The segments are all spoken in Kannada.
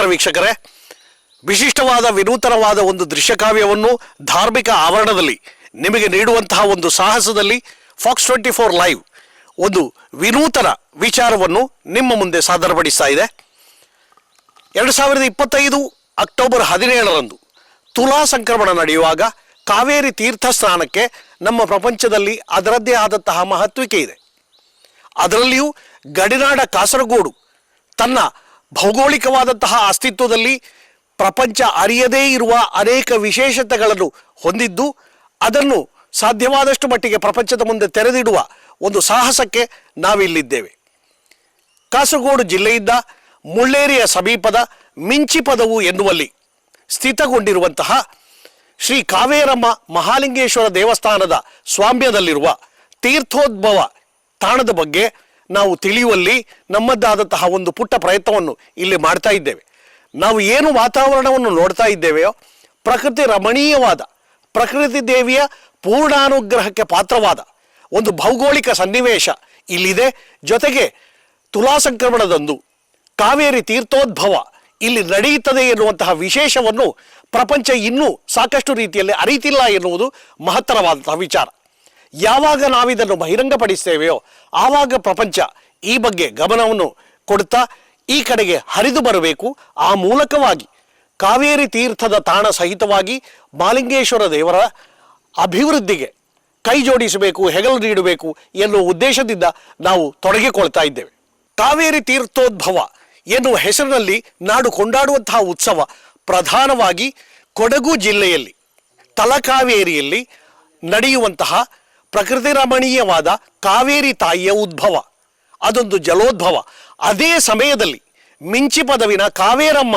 ನಮಸ್ಕಾರ ವೀಕ್ಷಕರೇ, ವಿಶಿಷ್ಟವಾದ, ವಿನೂತನವಾದ ಒಂದು ದೃಶ್ಯಕಾವ್ಯವನ್ನು ಧಾರ್ಮಿಕ ಆವರಣದಲ್ಲಿ ನಿಮಗೆ ನೀಡುವಂತಹ ಒಂದು ಸಾಹಸದಲ್ಲಿ ಫಾಕ್ಸ್ ಟ್ವೆಂಟಿ ಫೋರ್ ಲೈವ್ ಒಂದು ವಿನೂತನ ವಿಚಾರವನ್ನು ನಿಮ್ಮ ಮುಂದೆ ಸಾದರಪಡಿಸ್ತಾ ಇದೆ. ಎರಡು ಸಾವಿರದ ಇಪ್ಪತ್ತೈದು ಅಕ್ಟೋಬರ್ ಹದಿನೇಳರಂದು ತುಲಾ ಸಂಕ್ರಮಣ ನಡೆಯುವಾಗ ಕಾವೇರಿ ತೀರ್ಥ ಸ್ನಾನಕ್ಕೆ ನಮ್ಮ ಪ್ರಪಂಚದಲ್ಲಿ ಅದರದ್ದೇ ಆದಂತಹ ಮಹತ್ವಿಕೆ ಇದೆ. ಅದರಲ್ಲಿಯೂ ಗಡಿನಾಡ ಕಾಸರಗೋಡು ತನ್ನ ಭೌಗೋಳಿಕವಾದಂತಹ ಅಸ್ತಿತ್ವದಲ್ಲಿ ಪ್ರಪಂಚ ಅರಿಯದೇ ಇರುವ ಅನೇಕ ವಿಶೇಷತೆಗಳನ್ನು ಹೊಂದಿದ್ದು, ಅದನ್ನು ಸಾಧ್ಯವಾದಷ್ಟು ಮಟ್ಟಿಗೆ ಪ್ರಪಂಚದ ಮುಂದೆ ತೆರೆದಿಡುವ ಒಂದು ಸಾಹಸಕ್ಕೆ ನಾವಿಲ್ಲಿದ್ದೇವೆ. ಕಾಸರಗೋಡು ಜಿಲ್ಲೆಯಿಂದ ಮುಳ್ಳೇರಿಯ ಸಮೀಪದ ಮಿಂಚಿಪದವು ಎನ್ನುವಲ್ಲಿ ಸ್ಥಿತಗೊಂಡಿರುವಂತಹ ಶ್ರೀ ಕಾವೇರಮ್ಮ ಮಹಾಲಿಂಗೇಶ್ವರ ದೇವಸ್ಥಾನದ ಸ್ವಾಮ್ಯದಲ್ಲಿರುವ ತೀರ್ಥೋದ್ಭವ ತಾಣದ ಬಗ್ಗೆ ನಾವು ತಿಳಿಯುವಲ್ಲಿ ನಮ್ಮದ್ದಾದಂತಹ ಒಂದು ಪುಟ್ಟ ಪ್ರಯತ್ನವನ್ನು ಇಲ್ಲಿ ಮಾಡ್ತಾ ಇದ್ದೇವೆ. ನಾವು ಏನು ವಾತಾವರಣವನ್ನು ನೋಡ್ತಾ ಇದ್ದೇವೆಯೋ, ಪ್ರಕೃತಿ ರಮಣೀಯವಾದ, ಪ್ರಕೃತಿ ದೇವಿಯ ಪೂರ್ಣಾನುಗ್ರಹಕ್ಕೆ ಪಾತ್ರವಾದ ಒಂದು ಭೌಗೋಳಿಕ ಸನ್ನಿವೇಶ ಇಲ್ಲಿದೆ. ಜೊತೆಗೆ ತುಲಾ ಸಂಕ್ರಮಣದಂದು ಕಾವೇರಿ ತೀರ್ಥೋದ್ಭವ ಇಲ್ಲಿ ನಡೆಯುತ್ತದೆ ಎನ್ನುವಂತಹ ವಿಶೇಷವನ್ನು ಪ್ರಪಂಚ ಇನ್ನೂ ಸಾಕಷ್ಟು ರೀತಿಯಲ್ಲಿ ಅರಿತಿಲ್ಲ ಎನ್ನುವುದು ಮಹತ್ತರವಾದಂತಹ ವಿಚಾರ. ಯಾವಾಗ ನಾವಿದನ್ನು ಬಹಿರಂಗಪಡಿಸ್ತೇವೆಯೋ ಆವಾಗ ಪ್ರಪಂಚ ಈ ಬಗ್ಗೆ ಗಮನವನ್ನು ಕೊಡ್ತಾ ಈ ಕಡೆಗೆ ಹರಿದು ಬರಬೇಕು. ಆ ಮೂಲಕವಾಗಿ ಕಾವೇರಿ ತೀರ್ಥದ ತಾಣ ಸಹಿತವಾಗಿ ಮಾಲಿಂಗೇಶ್ವರ ದೇವರ ಅಭಿವೃದ್ಧಿಗೆ ಕೈ ಜೋಡಿಸಬೇಕು, ಹೆಗಲು ನೀಡಬೇಕು ಎನ್ನುವ ಉದ್ದೇಶದಿಂದ ನಾವು ತೊಡಗಿಕೊಳ್ತಾ ಇದ್ದೇವೆ. ಕಾವೇರಿ ತೀರ್ಥೋದ್ಭವ ಎನ್ನುವ ಹೆಸರಿನಲ್ಲಿ ನಾಡು ಕೊಂಡಾಡುವಂತಹ ಉತ್ಸವ ಪ್ರಧಾನವಾಗಿ ಕೊಡಗು ಜಿಲ್ಲೆಯಲ್ಲಿ, ತಲಕಾವೇರಿಯಲ್ಲಿ ನಡೆಯುವಂತಹ ಪ್ರಕೃತಿ ರಮಣೀಯವಾದ ಕಾವೇರಿ ತಾಯಿಯ ಉದ್ಭವ, ಅದೊಂದು ಜಲೋದ್ಭವ. ಅದೇ ಸಮಯದಲ್ಲಿ ಮಿಂಚಿ ಪದವಿನ ಕಾವೇರಮ್ಮ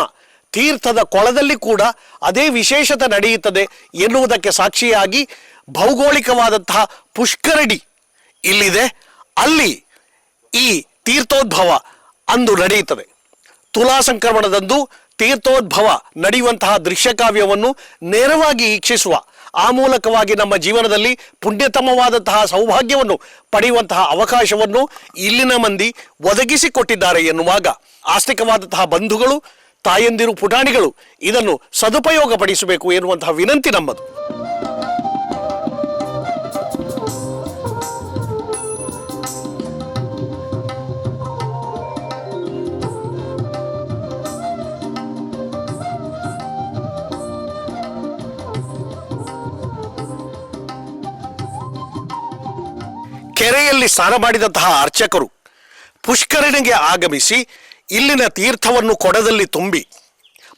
ತೀರ್ಥದ ಕೊಳದಲ್ಲಿ ಕೂಡ ಅದೇ ವಿಶೇಷತೆ ನಡೆಯುತ್ತದೆ ಎನ್ನುವುದಕ್ಕೆ ಸಾಕ್ಷಿಯಾಗಿ ಭೌಗೋಳಿಕವಾದಂತಹ ಪುಷ್ಕರಡಿ ಇಲ್ಲಿದೆ. ಅಲ್ಲಿ ಈ ತೀರ್ಥೋದ್ಭವ ಅಂದು ನಡೆಯುತ್ತದೆ. ತುಲಾ ಸಂಕ್ರಮಣದಂದು ತೀರ್ಥೋದ್ಭವ ನಡೆಯುವಂತಹ ದೃಶ್ಯಕಾವ್ಯವನ್ನು ನೇರವಾಗಿ ವೀಕ್ಷಿಸುವ ಆ ಮೂಲಕವಾಗಿ ನಮ್ಮ ಜೀವನದಲ್ಲಿ ಪುಣ್ಯತಮವಾದಂತಹ ಸೌಭಾಗ್ಯವನ್ನು ಪಡೆಯುವಂತಹ ಅವಕಾಶವನ್ನು ಇಲ್ಲಿನ ಮಂದಿ ಒದಗಿಸಿಕೊಟ್ಟಿದ್ದಾರೆ ಎನ್ನುವಾಗ ಆಸ್ತಿಕವಾದಂತಹ ಬಂಧುಗಳು, ತಾಯಂದಿರು, ಪುಟಾಣಿಗಳು ಇದನ್ನು ಸದುಪಯೋಗ ಪಡಿಸಬೇಕು ಎನ್ನುವಂತಹ ವಿನಂತಿ ನಮ್ಮದು. ಕೆರೆಯಲ್ಲಿ ಸ್ನಾನ ಮಾಡಿದಂತಹ ಅರ್ಚಕರು ಪುಷ್ಕರಣಿಗೆ ಆಗಮಿಸಿ ಇಲ್ಲಿನ ತೀರ್ಥವನ್ನು ಕೊಡದಲ್ಲಿ ತುಂಬಿ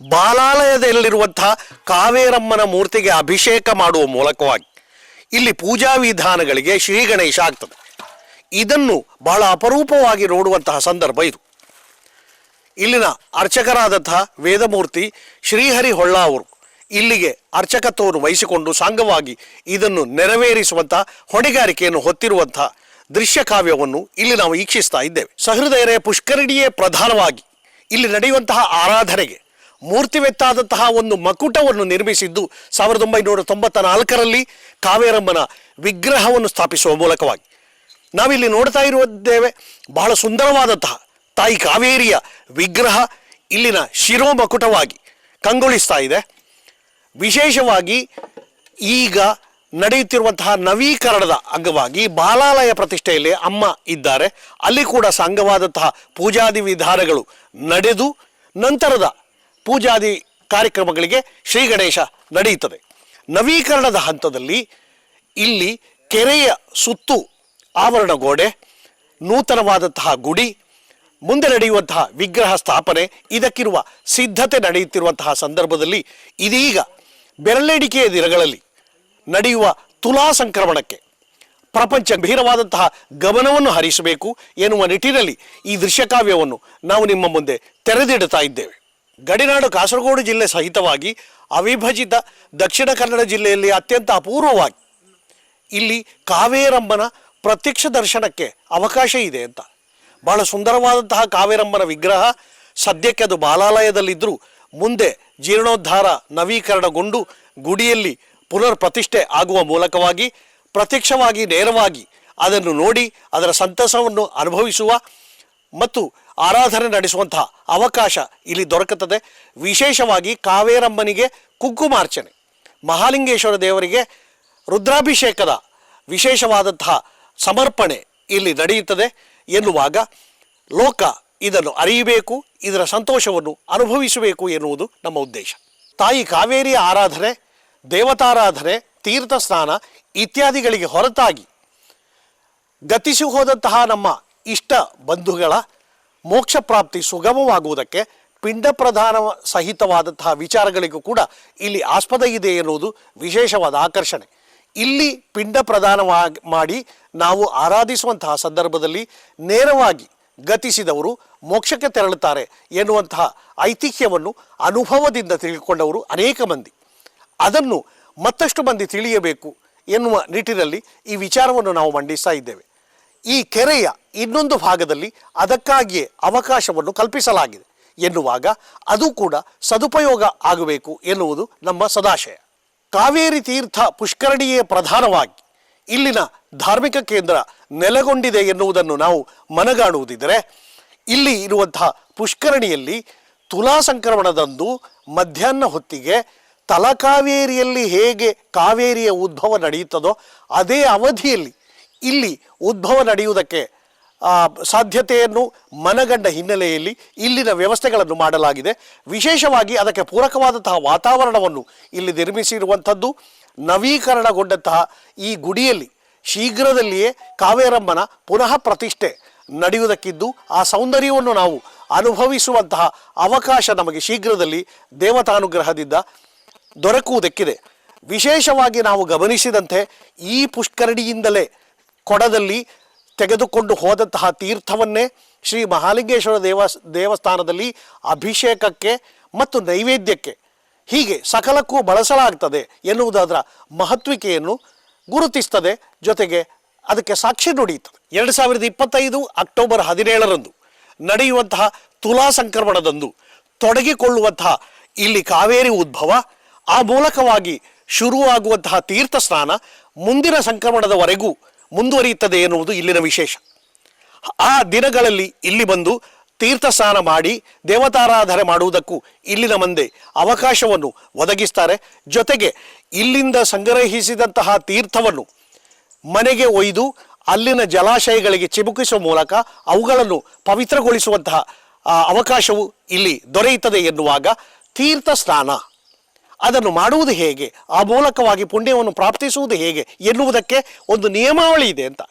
ಬಾಲಾಲಯದಲ್ಲಿರುವಂತಹ ಕಾವೇರಮ್ಮನ ಮೂರ್ತಿಗೆ ಅಭಿಷೇಕ ಮಾಡುವ ಮೂಲಕವಾಗಿ ಇಲ್ಲಿ ಪೂಜಾ ವಿಧಾನಗಳಿಗೆ ಶ್ರೀ ಗಣೇಶ ಆಗ್ತದೆ. ಇದನ್ನು ಬಹಳ ಅಪರೂಪವಾಗಿ ನೋಡುವಂತಹ ಸಂದರ್ಭ ಇದು. ಇಲ್ಲಿನ ಅರ್ಚಕರಾದಂತಹ ವೇದಮೂರ್ತಿ ಶ್ರೀಹರಿ ಹೊಳ್ಳ ಅವರು ಇಲ್ಲಿಗೆ ಅರ್ಚಕತ್ವವನ್ನು ವಹಿಸಿಕೊಂಡು ಸಾಂಗವಾಗಿ ಇದನ್ನು ನೆರವೇರಿಸುವಂತಹ ಹೊಣೆಗಾರಿಕೆಯನ್ನು ಹೊತ್ತಿರುವಂತಹ ದೃಶ್ಯ ಕಾವ್ಯವನ್ನು ಇಲ್ಲಿ ನಾವು ವೀಕ್ಷಿಸ್ತಾ ಇದ್ದೇವೆ. ಸಹೃದಯರೇ ಪುಷ್ಕರಣಿಯೇ ಪ್ರಧಾನವಾಗಿ ಇಲ್ಲಿ ನಡೆಯುವಂತಹ ಆರಾಧನೆಗೆ ಮೂರ್ತಿವೆತ್ತಾದಂತಹ ಒಂದು ಮಕುಟವನ್ನು ನಿರ್ಮಿಸಿದ್ದು ಸಾವಿರದ ಒಂಬೈನೂರ ತೊಂಬತ್ತ ನಾಲ್ಕರಲ್ಲಿ ಕಾವೇರಮ್ಮನ ವಿಗ್ರಹವನ್ನು ಸ್ಥಾಪಿಸುವ ಮೂಲಕವಾಗಿ. ನಾವಿಲ್ಲಿ ನೋಡ್ತಾ ಇರುವುದ್ದೇವೆ ಬಹಳ ಸುಂದರವಾದಂತಹ ತಾಯಿ ಕಾವೇರಿಯ ವಿಗ್ರಹ ಇಲ್ಲಿನ ಶಿರೋಮಕುಟವಾಗಿ ಕಂಗೊಳಿಸ್ತಾ ಇದೆ. ವಿಶೇಷವಾಗಿ ಈಗ ನಡೆಯುತ್ತಿರುವಂತಹ ನವೀಕರಣದ ಅಂಗವಾಗಿ ಬಾಲಾಲಯ ಪ್ರತಿಷ್ಠೆಯಲ್ಲಿ ಅಮ್ಮ ಇದ್ದಾರೆ. ಅಲ್ಲಿ ಕೂಡ ಸಂಘವಾದಂತಹ ಪೂಜಾದಿ ವಿಧಾನಗಳು ನಡೆದು ನಂತರದ ಪೂಜಾದಿ ಕಾರ್ಯಕ್ರಮಗಳಿಗೆ ಶ್ರೀ ಗಣೇಶ ನಡೆಯುತ್ತದೆ. ನವೀಕರಣದ ಹಂತದಲ್ಲಿ ಇಲ್ಲಿ ಕೆರೆಯ ಸುತ್ತು ಆವರಣ ಗೋಡೆ ನೂತನವಾದಂತಹ ಗುಡಿ, ಮುಂದೆ ನಡೆಯುವಂತಹ ವಿಗ್ರಹ ಸ್ಥಾಪನೆ, ಇದಕ್ಕಿರುವ ಸಿದ್ಧತೆ ನಡೆಯುತ್ತಿರುವಂತಹ ಸಂದರ್ಭದಲ್ಲಿ ಇದೀಗ ಬೆರಳೆಣಿಕೆಯ ದಿನಗಳಲ್ಲಿ ನಡೆಯುವ ತುಲಾ ಸಂಕ್ರಮಣಕ್ಕೆ. ಪ್ರಪಂಚ ಗಂಭೀರವಾದಂತಹ ಗಮನವನ್ನು ಹರಿಸಬೇಕು ಎನ್ನುವ ನಿಟ್ಟಿನಲ್ಲಿ ಈ ದೃಶ್ಯಕಾವ್ಯವನ್ನು ನಾವು ನಿಮ್ಮ ಮುಂದೆ ತೆರೆದಿಡುತ್ತಾ ಇದ್ದೇವೆ. ಗಡಿನಾಡು ಕಾಸರಗೋಡು ಜಿಲ್ಲೆ ಸಹಿತವಾಗಿ ಅವಿಭಜಿತ ದಕ್ಷಿಣ ಕನ್ನಡ ಜಿಲ್ಲೆಯಲ್ಲಿ ಅತ್ಯಂತ ಅಪೂರ್ವವಾಗಿ ಇಲ್ಲಿ ಕಾವೇರಮ್ಮನ ಪ್ರತ್ಯಕ್ಷ ದರ್ಶನಕ್ಕೆ ಅವಕಾಶ ಇದೆ ಅಂತ. ಬಹಳ ಸುಂದರವಾದಂತಹ ಕಾವೇರಮ್ಮನ ವಿಗ್ರಹ ಸದ್ಯಕ್ಕೆ ಅದು ಬಾಲಾಲಯದಲ್ಲಿದ್ದರೂ ಮುಂದೆ ಜೀರ್ಣೋದ್ಧಾರ ನವೀಕರಣಗೊಂಡು ಗುಡಿಯಲ್ಲಿ ಪುನರ್ ಪ್ರತಿಷ್ಠೆ ಆಗುವ ಮೂಲಕವಾಗಿ, ಪ್ರತ್ಯಕ್ಷವಾಗಿ, ನೇರವಾಗಿ ಅದನ್ನು ನೋಡಿ ಅದರ ಸಂತಸವನ್ನು ಅನುಭವಿಸುವ ಮತ್ತು ಆರಾಧನೆ ನಡೆಸುವಂತಹ ಅವಕಾಶ ಇಲ್ಲಿ ದೊರಕುತ್ತದೆ. ವಿಶೇಷವಾಗಿ ಕಾವೇರಮ್ಮನಿಗೆ ಕುಂಕುಮಾರ್ಚನೆ, ಮಹಾಲಿಂಗೇಶ್ವರ ದೇವರಿಗೆ ರುದ್ರಾಭಿಷೇಕದ ವಿಶೇಷವಾದಂತಹ ಸಮರ್ಪಣೆ ಇಲ್ಲಿ ನಡೆಯುತ್ತದೆ ಎನ್ನುವಾಗ ಲೋಕ ಇದನ್ನು ಅರಿಯಬೇಕು, ಇದರ ಸಂತೋಷವನ್ನು ಅನುಭವಿಸಬೇಕು ಎನ್ನುವುದು ನಮ್ಮ ಉದ್ದೇಶ. ತಾಯಿ ಕಾವೇರಿಯ ಆರಾಧನೆ ದೇವತಾರಾಧನೆ, ತೀರ್ಥ ಸ್ನಾನ ಇತ್ಯಾದಿಗಳಿಗೆ ಹೊರತಾಗಿ ಗತಿಸಿ ಹೋದಂತಹ ನಮ್ಮ ಇಷ್ಟ ಬಂಧುಗಳ ಮೋಕ್ಷ ಪ್ರಾಪ್ತಿ ಸುಗಮವಾಗುವುದಕ್ಕೆ ಪಿಂಡ ಪ್ರಧಾನ ಸಹಿತವಾದಂತಹ ವಿಚಾರಗಳಿಗೂ ಕೂಡ ಇಲ್ಲಿ ಆಸ್ಪದ ಇದೆ ಎನ್ನುವುದು ವಿಶೇಷವಾದ ಆಕರ್ಷಣೆ. ಇಲ್ಲಿ ಪಿಂಡ ಪ್ರಧಾನವಾಗಿ ಮಾಡಿ ನಾವು ಆರಾಧಿಸುವಂತಹ ಸಂದರ್ಭದಲ್ಲಿ ನೇರವಾಗಿ ಗತಿಸಿದವರು ಮೋಕ್ಷಕ್ಕೆ ತೆರಳುತ್ತಾರೆ ಎನ್ನುವಂತಹ ಐತಿಹ್ಯವನ್ನು ಅನುಭವದಿಂದ ತಿಳಿದುಕೊಂಡವರು ಅನೇಕ ಮಂದಿ. ಅದನ್ನು ಮತ್ತಷ್ಟು ಮಂದಿ ತಿಳಿಯಬೇಕು ಎನ್ನುವ ನಿಟ್ಟಿನಲ್ಲಿ ಈ ವಿಚಾರವನ್ನು ನಾವು ಮಂಡಿಸ್ತಾ ಇದ್ದೇವೆ. ಈ ಕೆರೆಯ ಇನ್ನೊಂದು ಭಾಗದಲ್ಲಿ ಅದಕ್ಕಾಗಿಯೇ ಅವಕಾಶವನ್ನು ಕಲ್ಪಿಸಲಾಗಿದೆ ಎನ್ನುವಾಗ ಅದು ಕೂಡ ಸದುಪಯೋಗ ಆಗಬೇಕು ಎನ್ನುವುದು ನಮ್ಮ ಸದಾಶಯ. ಕಾವೇರಿ ತೀರ್ಥ ಪುಷ್ಕರಣಿಯೇ ಪ್ರಧಾನವಾಗಿ ಇಲ್ಲಿನ ಧಾರ್ಮಿಕ ಕೇಂದ್ರ ನೆಲೆಗೊಂಡಿದೆ ಎನ್ನುವುದನ್ನು ನಾವು ಮನಗಾಣುವುದಿದ್ದರೆ ಇಲ್ಲಿ ಇರುವಂತಹ ಪುಷ್ಕರಣಿಯಲ್ಲಿ ತುಲಾ ಸಂಕ್ರಮಣದಂದು ಮಧ್ಯಾಹ್ನ ಹೊತ್ತಿಗೆ ತಲಕಾವೇರಿಯಲ್ಲಿ ಹೇಗೆ ಕಾವೇರಿಯ ಉದ್ಭವ ನಡೆಯುತ್ತದೋ ಅದೇ ಅವಧಿಯಲ್ಲಿ ಇಲ್ಲಿ ಉದ್ಭವ ನಡೆಯುವುದಕ್ಕೆ ಸಾಧ್ಯತೆಯನ್ನು ಮನಗಂಡ ಹಿನ್ನೆಲೆಯಲ್ಲಿ ಇಲ್ಲಿನ ವ್ಯವಸ್ಥೆಗಳನ್ನು ಮಾಡಲಾಗಿದೆ. ವಿಶೇಷವಾಗಿ ಅದಕ್ಕೆ ಪೂರಕವಾದಂತಹ ವಾತಾವರಣವನ್ನು ಇಲ್ಲಿ ನಿರ್ಮಿಸಿರುವಂಥದ್ದು, ನವೀಕರಣಗೊಂಡಂತಹ ಈ ಗುಡಿಯಲ್ಲಿ ಶೀಘ್ರದಲ್ಲಿಯೇ ಕಾವೇರಮ್ಮನ ಪುನಃ ಪ್ರತಿಷ್ಠೆ ನಡೆಯುವುದಕ್ಕಿದ್ದು ಆ ಸೌಂದರ್ಯವನ್ನು ನಾವು ಅನುಭವಿಸುವಂತಹ ಅವಕಾಶ ನಮಗೆ ಶೀಘ್ರದಲ್ಲಿ ದೇವತಾನುಗ್ರಹದಿಂದ ದೊರಕುವುದಕ್ಕಿದೆ. ವಿಶೇಷವಾಗಿ ನಾವು ಗಮನಿಸಿದಂತೆ ಈ ಪುಷ್ಕರಣಿಯಿಂದಲೇ ಕೊಡದಲ್ಲಿ ತೆಗೆದುಕೊಂಡು ಹೋದಂತಹ ತೀರ್ಥವನ್ನೇ ಶ್ರೀ ಮಹಾಲಿಂಗೇಶ್ವರ ದೇವಸ್ ದೇವಸ್ಥಾನದಲ್ಲಿ ಅಭಿಷೇಕಕ್ಕೆ ಮತ್ತು ನೈವೇದ್ಯಕ್ಕೆ ಹೀಗೆ ಸಕಲಕ್ಕೂ ಬಳಸಲಾಗ್ತದೆ ಎನ್ನುವುದಾದರ ಮಹತ್ವಿಕೆಯನ್ನು ಗುರುತಿಸ್ತದೆ. ಜೊತೆಗೆ ಅದಕ್ಕೆ ಸಾಕ್ಷಿ ನುಡಿಯುತ್ತದೆ. ಎರಡು ಸಾವಿರದ ಇಪ್ಪತ್ತೈದು ಅಕ್ಟೋಬರ್ ಹದಿನೇಳರಂದು ನಡೆಯುವಂತಹ ತುಲಾ ಸಂಕ್ರಮಣದಂದು ತೊಡಗಿಕೊಳ್ಳುವಂತಹ ಇಲ್ಲಿ ಕಾವೇರಿ ಉದ್ಭವ ಆ ಮೂಲಕವಾಗಿ ಶುರುವಾಗುವಂತಹ ತೀರ್ಥ ಸ್ನಾನ ಮುಂದಿನ ಸಂಕ್ರಮಣದವರೆಗೂ ಮುಂದುವರಿಯುತ್ತದೆ ಎನ್ನುವುದು ಇಲ್ಲಿನ ವಿಶೇಷ. ಆ ದಿನಗಳಲ್ಲಿ ಇಲ್ಲಿ ಬಂದು ತೀರ್ಥ ಸ್ನಾನ ಮಾಡಿ ದೇವತಾರಾಧನೆ ಮಾಡುವುದಕ್ಕೂ ಇಲ್ಲಿನ ಮಂದೆ ಅವಕಾಶವನ್ನು ಒದಗಿಸ್ತಾರೆ. ಜೊತೆಗೆ ಇಲ್ಲಿಂದ ಸಂಗ್ರಹಿಸಿದಂತಹ ತೀರ್ಥವನ್ನು ಮನೆಗೆ ಒಯ್ದು ಅಲ್ಲಿನ ಜಲಾಶಯಗಳಿಗೆ ಚಿಮುಕಿಸುವ ಮೂಲಕ ಅವುಗಳನ್ನು ಪವಿತ್ರಗೊಳಿಸುವಂತಹ ಅವಕಾಶವು ಇಲ್ಲಿ ದೊರೆಯುತ್ತದೆ ಎನ್ನುವಾಗ ತೀರ್ಥ ಸ್ನಾನ ಅದನ್ನು ಮಾಡುವುದು ಹೇಗೆ? ಆ ಮೂಲಕವಾಗಿ ಪುಣ್ಯವನ್ನು ಪ್ರಾಪ್ತಿಸುವುದು ಹೇಗೆ? ಎನ್ನುವುದಕ್ಕೆ ಒಂದು ನಿಯಮಾವಳಿ ಇದೆ ಅಂತ.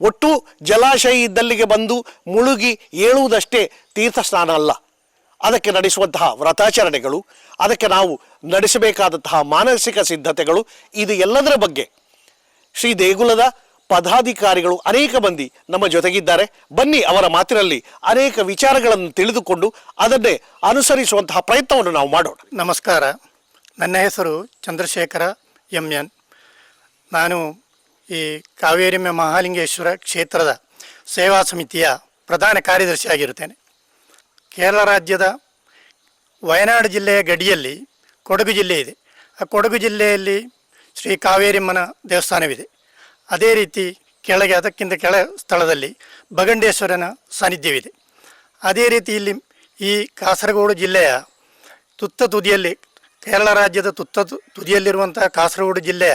ಒಟ್ಟು ಜಲಾಶಯ ಇದ್ದಲ್ಲಿಗೆ ಬಂದು ಮುಳುಗಿ ಏಳುವುದಷ್ಟೇ ತೀರ್ಥ ಸ್ನಾನ ಅಲ್ಲ. ಅದಕ್ಕೆ ನಡೆಸುವಂತಹ ವ್ರತಾಚರಣೆಗಳು, ಅದಕ್ಕೆ ನಾವು ನಡೆಸಬೇಕಾದಂತಹ ಮಾನಸಿಕ ಸಿದ್ಧತೆಗಳು, ಇದು ಎಲ್ಲದರ ಬಗ್ಗೆ. ಶ್ರೀ ದೇಗುಲದ ಪದಾಧಿಕಾರಿಗಳು ಅನೇಕ ಮಂದಿ ನಮ್ಮ ಜೊತೆಗಿದ್ದಾರೆ. ಬನ್ನಿ ಅವರ ಮಾತಿನಲ್ಲಿ ಅನೇಕ ವಿಚಾರಗಳನ್ನು ತಿಳಿದುಕೊಂಡು ಅದನ್ನೇ ಅನುಸರಿಸುವಂತಹ ಪ್ರಯತ್ನವನ್ನು ನಾವು ಮಾಡೋಣ. ನಮಸ್ಕಾರ. ನನ್ನ ಹೆಸರು ಚಂದ್ರಶೇಖರ ಎಂ ಎನ್. ನಾನು ಈ ಕಾವೇರಿಮ್ಮ ಮಹಾಲಿಂಗೇಶ್ವರ ಕ್ಷೇತ್ರದ ಸೇವಾ ಸಮಿತಿಯ ಪ್ರಧಾನ ಕಾರ್ಯದರ್ಶಿಯಾಗಿರುತ್ತೇನೆ ಕೇರಳ ರಾಜ್ಯದ ವಯನಾಡು ಜಿಲ್ಲೆಯ ಗಡಿಯಲ್ಲಿ ಕೊಡಗು ಜಿಲ್ಲೆ ಇದೆ. ಆ ಕೊಡಗು ಜಿಲ್ಲೆಯಲ್ಲಿ ಶ್ರೀ ಕಾವೇರಿಮ್ಮನ ದೇವಸ್ಥಾನವಿದೆ. ಅದೇ ರೀತಿ ಕೆಳಗೆ, ಅದಕ್ಕಿಂತ ಕೆಳ ಸ್ಥಳದಲ್ಲಿ ಬಗಂಡೇಶ್ವರನ ಸಾನ್ನಿಧ್ಯವಿದೆ. ಅದೇ ರೀತಿ ಇಲ್ಲಿ ಈ ಕಾಸರಗೋಡು ಜಿಲ್ಲೆಯ ತುತ್ತ ತುದಿಯಲ್ಲಿ ಕೇರಳ ರಾಜ್ಯದ ತುತ್ತ ತುದಿಯಲ್ಲಿರುವಂಥ ಕಾಸರಗೋಡು ಜಿಲ್ಲೆ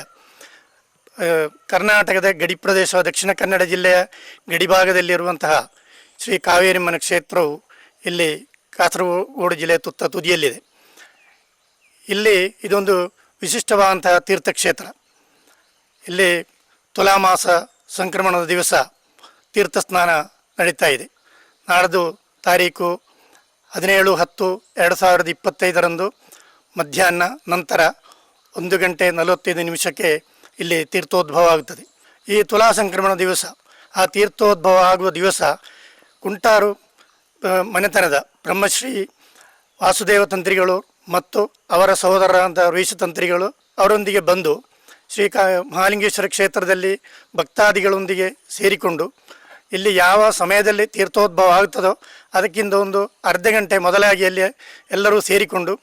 ಕರ್ನಾಟಕದ ಗಡಿ ಪ್ರದೇಶ ದಕ್ಷಿಣ ಕನ್ನಡ ಜಿಲ್ಲೆಯ ಗಡಿಭಾಗದಲ್ಲಿರುವಂತಹ ಶ್ರೀ ಕಾವೇರಿಮ್ಮನ ಕ್ಷೇತ್ರವು ಇಲ್ಲಿ ಕಾಸರಗೋಡು ಜಿಲ್ಲೆಯ ತುತ್ತ ತುದಿಯಲ್ಲಿದೆ. ಇಲ್ಲಿ ಇದೊಂದು ವಿಶಿಷ್ಟವಾದಂತಹ ತೀರ್ಥಕ್ಷೇತ್ರ. ಇಲ್ಲಿ ತುಲಾಮಾಸ ಸಂಕ್ರಮಣದ ದಿವಸ ತೀರ್ಥ ಸ್ನಾನ ನಡೀತಾ ಇದೆ. ನಾಡಿದ್ದು ತಾರೀಕು ಹದಿನೇಳು ಹತ್ತು ಎರಡು ಸಾವಿರದ ಇಪ್ಪತ್ತೈದರಂದು ಮಧ್ಯಾಹ್ನ ನಂತರ ಒಂದು ಗಂಟೆ ನಲವತ್ತೈದು ನಿಮಿಷಕ್ಕೆ ಇಲ್ಲಿ ತೀರ್ಥೋದ್ಭವ ಆಗುತ್ತದೆ ಈ ತುಲಾ ಸಂಕ್ರಮಣ ದಿವಸ, ಆ ತೀರ್ಥೋದ್ಭವ ಆಗುವ ದಿವಸ ಕುಂಟಾರು ಮನೆತನದ ಬ್ರಹ್ಮಶ್ರೀ, ವಾಸುದೇವ ತಂತ್ರಿಗಳು ಮತ್ತು ಅವರ ಸಹೋದರರಾದ ಋಷಿ ತಂತ್ರಿಗಳು ಅವರೊಂದಿಗೆ ಬಂದು ಶ್ರೀ ಕಾ, ಮಹಾಲಿಂಗೇಶ್ವರ ಕ್ಷೇತ್ರದಲ್ಲಿ ಭಕ್ತಾದಿಗಳೊಂದಿಗೆ ಸೇರಿಕೊಂಡು ಇಲ್ಲಿ ಯಾವ ಸಮಯದಲ್ಲಿ ತೀರ್ಥೋದ್ಭವ ಆಗುತ್ತದೋ ಅದಕ್ಕಿಂತ ಒಂದು ಅರ್ಧ ಗಂಟೆ ಮೊದಲಾಗಿ ಅಲ್ಲಿ ಎಲ್ಲರೂ ಸೇರಿಕೊಂಡು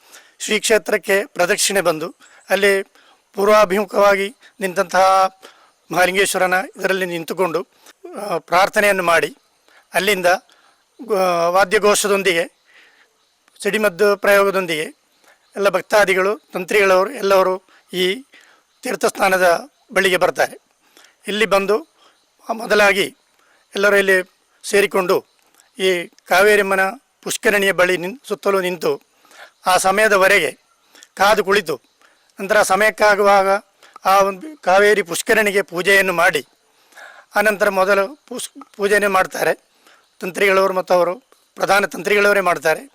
ಶ್ರೀ ಕ್ಷೇತ್ರಕ್ಕೆ ಪ್ರದಕ್ಷಿಣೆ ಬಂದು ಅಲ್ಲಿ ಪೂರ್ವಾಭಿಮುಖವಾಗಿ ನಿಂತಹ ಮಹಾಲಿಂಗೇಶ್ವರನ ಇದರಲ್ಲಿ ನಿಂತುಕೊಂಡು ಪ್ರಾರ್ಥನೆಯನ್ನು ಮಾಡಿ ಅಲ್ಲಿಂದ ವಾದ್ಯಘೋಷದೊಂದಿಗೆ, ಸಿಡಿಮದ್ದು ಪ್ರಯೋಗದೊಂದಿಗೆ ಎಲ್ಲ ಭಕ್ತಾದಿಗಳು, ತಂತ್ರಿಗಳವರು, ಎಲ್ಲವರು ಈ ತೀರ್ಥಸ್ಥಾನದ ಬಳಿಗೆ ಬರ್ತಾರೆ. ಇಲ್ಲಿ ಬಂದು ಮೊದಲಾಗಿ ಎಲ್ಲರೂ ಇಲ್ಲಿ ಸೇರಿಕೊಂಡು ಈ ಕಾವೇರಿಮ್ಮನ ಪುಷ್ಕರಣಿಯ ಬಳಿ ನಿನ್, ಸುತ್ತಲೂ ನಿಂತು ಆ ಸಮಯದವರೆಗೆ ಕಾದು ಕುಳಿತು ನಂತರ ಸಮಯಕ್ಕಾಗುವಾಗ ಆ ಒಂದು ಕಾವೇರಿ ಪುಷ್ಕರಣಿಗೆ ಪೂಜೆಯನ್ನು ಮಾಡಿ, ಆನಂತರ ಮೊದಲು ಪುಷ್ ಪೂಜೆಯನ್ನು ಮಾಡ್ತಾರೆ. ತಂತ್ರಿಗಳವರು ಮತ್ತು ಅವರು ಪ್ರಧಾನ ತಂತ್ರಿಗಳವರೇ ಮಾಡ್ತಾರೆ.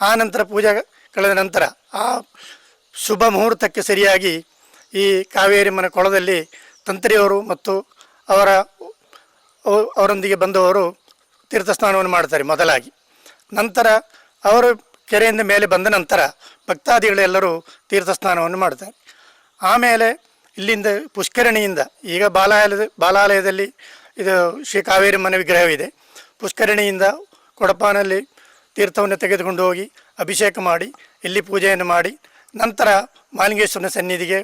ಆ ನಂತರ ಪೂಜೆ ಕಳೆದ ನಂತರ ಆ ಶುಭ ಮುಹೂರ್ತಕ್ಕೆ ಸರಿಯಾಗಿ ಈ ಕಾವೇರಿ ಮನೆ ಕೊಳದಲ್ಲಿ ತಂತ್ರಿಯವರು ಮತ್ತು ಅವರ ಅವ- ಅವರೊಂದಿಗೆ ಬಂದವರು ತೀರ್ಥ ಸ್ನಾನವನ್ನು ಮಾಡ್ತಾರೆ ಮೊದಲಾಗಿ. ನಂತರ ಅವರು ಕೆರೆಯಿಂದ ಮೇಲೆ ಬಂದ ನಂತರ ಭಕ್ತಾದಿಗಳೆಲ್ಲರೂ ತೀರ್ಥ ಸ್ನಾನವನ್ನು ಮಾಡ್ತಾರೆ. ಆಮೇಲೆ ಇಲ್ಲಿಂದ ಪುಷ್ಕರಣಿಯಿಂದ ಈಗ ಬಾಲಾಲಯದ ಬಾಲಾಲಯದಲ್ಲಿ ಇದು ಶ್ರೀ ಕಾವೇರಿ ಮನೆ ವಿಗ್ರಹವಿದೆ. ಪುಷ್ಕರಣಿಯಿಂದ ಕೊಡಪಾನಲ್ಲಿ ತೀರ್ಥವನ್ನು ತೆಗೆದುಕೊಂಡು ಹೋಗಿ ಅಭಿಷೇಕ ಮಾಡಿ, ಇಲ್ಲಿ ಪೂಜೆಯನ್ನು ಮಾಡಿ, ನಂತರ ಮಾಲಿಂಗೇಶ್ವರನ ಸನ್ನಿಧಿಗೆ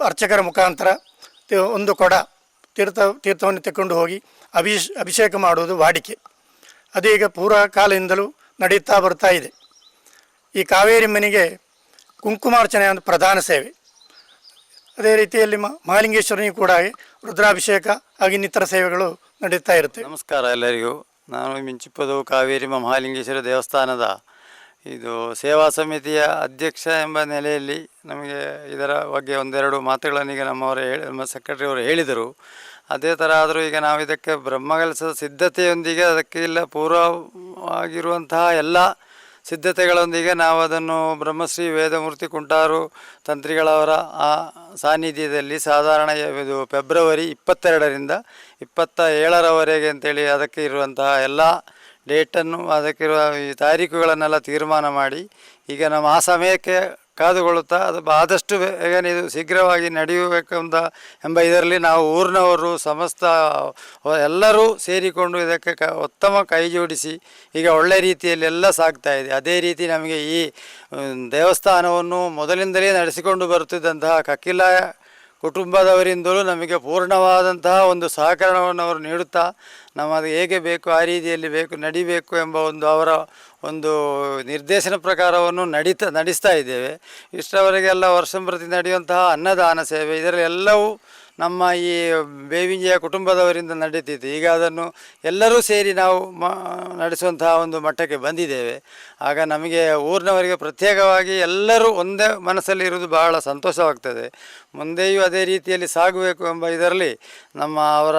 ಅರ್ಚಕರ ಮುಖಾಂತರ ಒಂದು ಕೊಡ ತೀರ್ಥ, ತೀರ್ಥವನ್ನು ತೆಕ್ಕೊಂಡು ಹೋಗಿ ಅಭಿಷ್ ಅಭಿಷೇಕ ಮಾಡುವುದು ವಾಡಿಕೆ. ಅದೀಗ ಪೂರ್ವ ಕಾಲದಿಂದಲೂ ನಡೆಯುತ್ತಾ ಬರ್ತಾ ಇದೆ. ಈ ಕಾವೇರಿ ಮನೆಗೆ ಕುಂಕುಮಾರ್ಚನೆ ಒಂದು ಪ್ರಧಾನ ಸೇವೆ. ಅದೇ ರೀತಿಯಲ್ಲಿ ಮಹಾಲಿಂಗೇಶ್ವರನಿಗೆ ಕೂಡ ರುದ್ರಾಭಿಷೇಕ ಹಾಗೂ ಇನ್ನಿತರ ಸೇವೆಗಳು ನಡೀತಾ ಇರುತ್ತೆ. ನಮಸ್ಕಾರ ಎಲ್ಲರಿಗೂ. ನಾನು ಮಿಂಚಿಪ್ಪದು ಕಾವೇರಿ ಮಹಾಲಿಂಗೇಶ್ವರ ದೇವಸ್ಥಾನದ ಇದು ಸೇವಾ ಸಮಿತಿಯ ಅಧ್ಯಕ್ಷ ಎಂಬ ನೆಲೆಯಲ್ಲಿ ನಮಗೆ ಇದರ ಬಗ್ಗೆ ಒಂದೆರಡು ಮಾತುಗಳನ್ನು ಈಗ ನಮ್ಮವರು ಹೇಳಿ, ನಮ್ಮ ಸೆಕ್ರೆಟರಿಯವರು ಹೇಳಿದರು. ಅದೇ ಥರ ಆದರೂ ಈಗ ನಾವು ಇದಕ್ಕೆ ಬ್ರಹ್ಮಗಲಸದ ಸಿದ್ಧತೆಯೊಂದಿಗೆ ಅದಕ್ಕೆ ಇಲ್ಲ ಪೂರ್ವವಾಗಿರುವಂತಹ ಎಲ್ಲ ಸಿದ್ಧತೆಗಳೊಂದಿಗೆ ನಾವು ಅದನ್ನು ಬ್ರಹ್ಮಶ್ರೀ ವೇದಮೂರ್ತಿ ಕುಂಟಾರು ತಂತ್ರಿಗಳವರ, ಆ, ಸಾನ್ನಿಧ್ಯದಲ್ಲಿ ಸಾಧಾರಣ ಇದು ಫೆಬ್ರವರಿ ಇಪ್ಪತ್ತೆರಡರಿಂದ ಇಪ್ಪತ್ತ ಏಳರವರೆಗೆ ಅಂತೇಳಿ ಅದಕ್ಕೆ ಇರುವಂತಹ ಎಲ್ಲ ಡೇಟನ್ನು ಅದಕ್ಕಿರುವ ಈ ತಾರೀಕುಗಳನ್ನೆಲ್ಲ ತೀರ್ಮಾನ ಮಾಡಿ ಈಗ ನಮ್ಮ ಆ ಸಮಯಕ್ಕೆ ಕಾದುಕೊಳ್ಳುತ್ತಾ ಅದು ಆದಷ್ಟು ಬೇಗನೆ ಇದು ಶೀಘ್ರವಾಗಿ ನಡೆಯಬೇಕಂತ ಎಂಬ ಇದರಲ್ಲಿ ನಾವು ಊರಿನವರು ಸಮಸ್ತ ಎಲ್ಲರೂ ಸೇರಿಕೊಂಡು ಇದಕ್ಕೆ ಕ ಉತ್ತಮ ಕೈ ಜೋಡಿಸಿ ಈಗ ಒಳ್ಳೆ ರೀತಿಯಲ್ಲಿ ಎಲ್ಲ ಸಾಗ್ತಾ ಇದೆ. ಅದೇ ರೀತಿ ನಮಗೆ ಈ ದೇವಸ್ಥಾನವನ್ನು ಮೊದಲಿಂದಲೇ ನಡೆಸಿಕೊಂಡು ಬರುತ್ತಿದ್ದಂತಹ ಕಕ್ಕಿಲ ಕುಟುಂಬದವರಿಂದಲೂ ನಮಗೆ ಪೂರ್ಣವಾದಂತಹ ಒಂದು ಸಹಕರಣವನ್ನು ಅವರು ನೀಡುತ್ತಾ ನಮ್ಮದು ಹೇಗೆ ಬೇಕು ಆ ರೀತಿಯಲ್ಲಿ ಬೇಕು, ನಡಿಬೇಕು ಎಂಬ ಒಂದು ಅವರ ಒಂದು ನಿರ್ದೇಶನ ಪ್ರಕಾರವನ್ನು ನಡೀತಾ ನಡೆಸ್ತಾ ಇದ್ದೇವೆ. ಇಷ್ಟರವರೆಗೆಲ್ಲ ವರ್ಷಂಪ್ರತಿ ನಡೆಯುವಂತಹ ಅನ್ನದಾನ ಸೇವೆ ಇದರಲ್ಲಿ ಎಲ್ಲವೂ ನಮ್ಮ ಈ ಬೇವಿಂಜಿಯ ಕುಟುಂಬದವರಿಂದ ನಡೀತಿತ್ತು. ಈಗ ಅದನ್ನು ಎಲ್ಲರೂ ಸೇರಿ ನಾವು ಮ, ನಡೆಸುವಂತಹ ಒಂದು ಮಟ್ಟಕ್ಕೆ ಬಂದಿದ್ದೇವೆ. ಆಗ ನಮಗೆ ಊರಿನವರಿಗೆ ಪ್ರತ್ಯೇಕವಾಗಿ ಎಲ್ಲರೂ ಒಂದೇ ಮನಸ್ಸಲ್ಲಿ ಇರುವುದು ಬಹಳ ಸಂತೋಷವಾಗ್ತದೆ. ಮುಂದೆಯೂ ಅದೇ ರೀತಿಯಲ್ಲಿ ಸಾಗಬೇಕು ಎಂಬ ಇದರಲ್ಲಿ ನಮ್ಮ ಅವರ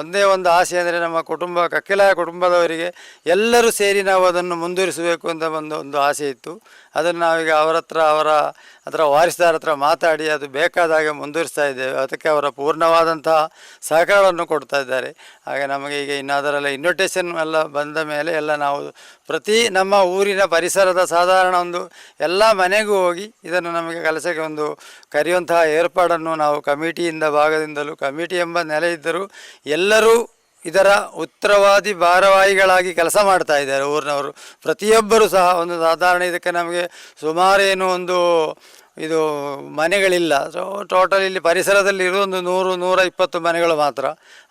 ಒಂದೇ ಒಂದು ಆಸೆ ಅಂದರೆ ನಮ್ಮ ಕುಟುಂಬ, ಕಕ್ಕಿಲಾಯ ಕುಟುಂಬದವರಿಗೆ ಎಲ್ಲರೂ ಸೇರಿ ನಾವು ಅದನ್ನು ಮುಂದುವರಿಸಬೇಕು ಅಂತ ಒಂದು ಒಂದು ಆಸೆ ಇತ್ತು. ಅದನ್ನು ನಾವೀಗ ಅವರ ಹತ್ರ ಅವರ ಹತ್ರ ವಾರಿಸ್ದಾರ ಹತ್ರ ಮಾತಾಡಿ ಅದು ಬೇಕಾದಾಗ ಮುಂದುವರಿಸ್ತಾ ಇದ್ದೇವೆ. ಅದಕ್ಕೆ ಅವರ ಪೂರ್ಣವಾದಂತಹ ಸಹಕಾರವನ್ನು ಕೊಡ್ತಾ ಇದ್ದಾರೆ. ಹಾಗೆ ನಮಗೆ ಈಗ ಇನ್ನು ಇನ್ವಿಟೇಷನ್ ಎಲ್ಲ ಬಂದ ಮೇಲೆ ಎಲ್ಲ ನಾವು ಪ್ರತಿ ನಮ್ಮ ಊರಿನ ಪರಿಸರದ ಸಾಧಾರಣ ಒಂದು ಎಲ್ಲ ಮನೆಗೂ ಹೋಗಿ ಇದನ್ನು ನಮಗೆ ಕೆಲಸಕ್ಕೆ ಒಂದು ಕರೆಯುವಂತಹ ಏರ್ಪಾಡನ್ನು ನಾವು ಕಮಿಟಿಯಿಂದ ಭಾಗದಿಂದಲೂ ಕಮಿಟಿ ಎಂಬ ನೆಲೆ ಇದ್ದರೂ ಎಲ್ಲರೂ ಇದರ ಉತ್ತರವಾದಿ ಭಾರವಾಹಿಗಳಾಗಿ ಕೆಲಸ ಮಾಡ್ತಾ ಇದ್ದಾರೆ ಊರಿನವರು. ಪ್ರತಿಯೊಬ್ಬರು ಸಹ ಒಂದು ಸಾಧಾರಣ ಇದಕ್ಕೆ ನಮಗೆ ಸುಮಾರೇನು ಒಂದು ಇದು ಮನೆಗಳಿಲ್ಲ. ಸೊ ಟೋಟಲ್ ಇಲ್ಲಿ ಪರಿಸರದಲ್ಲಿ ಒಂದು ನೂರು, ನೂರ ಇಪ್ಪತ್ತು ಮನೆಗಳು ಮಾತ್ರ.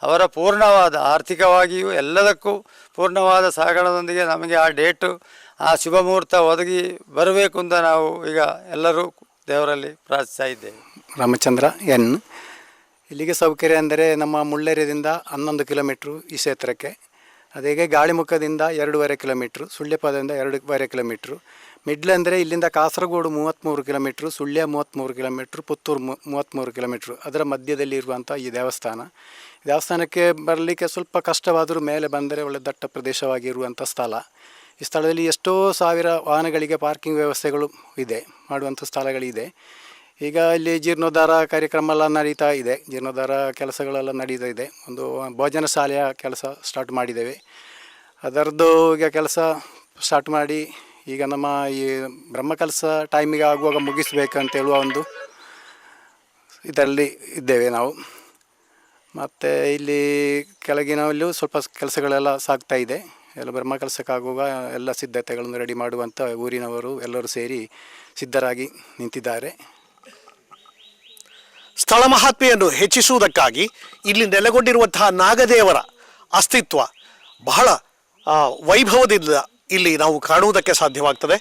ಅವರ ಪೂರ್ಣವಾದ ಆರ್ಥಿಕವಾಗಿಯೂ ಎಲ್ಲದಕ್ಕೂ ಪೂರ್ಣವಾದ ಸಹಕಾರದೊಂದಿಗೆ ನಮಗೆ ಆ ಡೇಟು ಆ ಶುಭ ಮುಹೂರ್ತ ಒದಗಿ ಬರಬೇಕು ಅಂತ ನಾವು ಈಗ ಎಲ್ಲರೂ ದೇವರಲ್ಲಿ ಪ್ರಾರ್ಥಿಸ್ತಾ ಇದ್ದೇವೆ. ರಾಮಚಂದ್ರ ಎನ್ ಇಲ್ಲಿಗೆ ಸೌಕರ್ಯ ಅಂದರೆ ನಮ್ಮ ಮುಳ್ಳೇರಿಯದಿಂದ ಹನ್ನೊಂದು ಕಿಲೋಮೀಟ್ರು ಈ ಕ್ಷೇತ್ರಕ್ಕೆ. ಅದೇಗೆ ಗಾಳಿಮುಖದಿಂದ ಎರಡೂವರೆ ಕಿಲೋಮೀಟ್ರು, ಸುಳ್ಯಪಾದದಿಂದ ಎರಡೂವರೆ ಕಿಲೋಮೀಟ್ರು. ಮಿಡ್ಲ್ ಅಂದರೆ ಇಲ್ಲಿಂದ ಕಾಸರಗೋಡು ಮೂವತ್ತ್ಮೂರು ಕಿಲೋಮೀಟ್ರು, ಸುಳ್ಯ ಮೂವತ್ತ್ಮೂರು ಕಿಲೋಮೀಟ್ರು, ಪುತ್ತೂರು ಮೂವತ್ತ್ಮೂರು ಕಿಲೋಮೀಟ್ರು ಅದರ ಮಧ್ಯದಲ್ಲಿ ಇರುವಂಥ ಈ ದೇವಸ್ಥಾನ. ದೇವಸ್ಥಾನಕ್ಕೆ ಬರಲಿಕ್ಕೆ ಸ್ವಲ್ಪ ಕಷ್ಟವಾದರೂ ಮೇಲೆ ಬಂದರೆ ಒಳ್ಳೆ ದಟ್ಟ ಪ್ರದೇಶವಾಗಿರುವಂಥ ಸ್ಥಳ. ಈ ಸ್ಥಳದಲ್ಲಿ ಎಷ್ಟೋ ಸಾವಿರ ವಾಹನಗಳಿಗೆ ಪಾರ್ಕಿಂಗ್ ವ್ಯವಸ್ಥೆಗಳು ಇದೆ, ಮಾಡುವಂಥ ಸ್ಥಳಗಳಿದೆ. ಈಗ ಇಲ್ಲಿ ಜೀರ್ಣೋದ್ಧಾರ ಕಾರ್ಯಕ್ರಮ ಎಲ್ಲ ನಡೀತಾ ಇದೆ. ಜೀರ್ಣೋದ್ಧಾರ ಕೆಲಸಗಳೆಲ್ಲ ನಡೀತಾ ಇದೆ. ಒಂದು ಭೋಜನ ಶಾಲೆಯ ಕೆಲಸ ಸ್ಟಾರ್ಟ್ ಮಾಡಿದ್ದೇವೆ. ಅದರದ್ದು ಈಗ ಕೆಲಸ ಸ್ಟಾರ್ಟ್ ಮಾಡಿ ಈಗ ನಮ್ಮ ಈ ಬ್ರಹ್ಮಕಲಸ ಟೈಮಿಗೆ ಆಗುವಾಗ ಮುಗಿಸ್ಬೇಕಂತ ಹೇಳುವ ಒಂದು ಇದರಲ್ಲಿ ಇದ್ದೇವೆ ನಾವು. ಮತ್ತು ಇಲ್ಲಿ ಕೆಳಗಿನಲ್ಲೂ ಸ್ವಲ್ಪ ಕೆಲಸಗಳೆಲ್ಲ ಸಾಗ್ತಾ ಇದೆ. ಎಲ್ಲ ಬ್ರಹ್ಮ ಕೆಲಸಕ್ಕಾಗುವಾಗ ಎಲ್ಲ ಸಿದ್ಧತೆಗಳನ್ನು ರೆಡಿ ಮಾಡುವಂಥ ಊರಿನವರು ಎಲ್ಲರೂ ಸೇರಿ ಸಿದ್ಧರಾಗಿ ನಿಂತಿದ್ದಾರೆ. ಸ್ಥಳ ಮಹಾತ್ಮೆಯನ್ನು ಹೆಚ್ಚಿಸುವುದಕ್ಕಾಗಿ ಇಲ್ಲಿ ನೆಲೆಗೊಂಡಿರುವಂತಹ ನಾಗದೇವರ ಅಸ್ತಿತ್ವ ಬಹಳ ವೈಭವದಿಂದ ಇಲ್ಲಿ ನಾವು ಕಾಣುವುದಕ್ಕೆ ಸಾಧ್ಯವಾಗ್ತದೆ.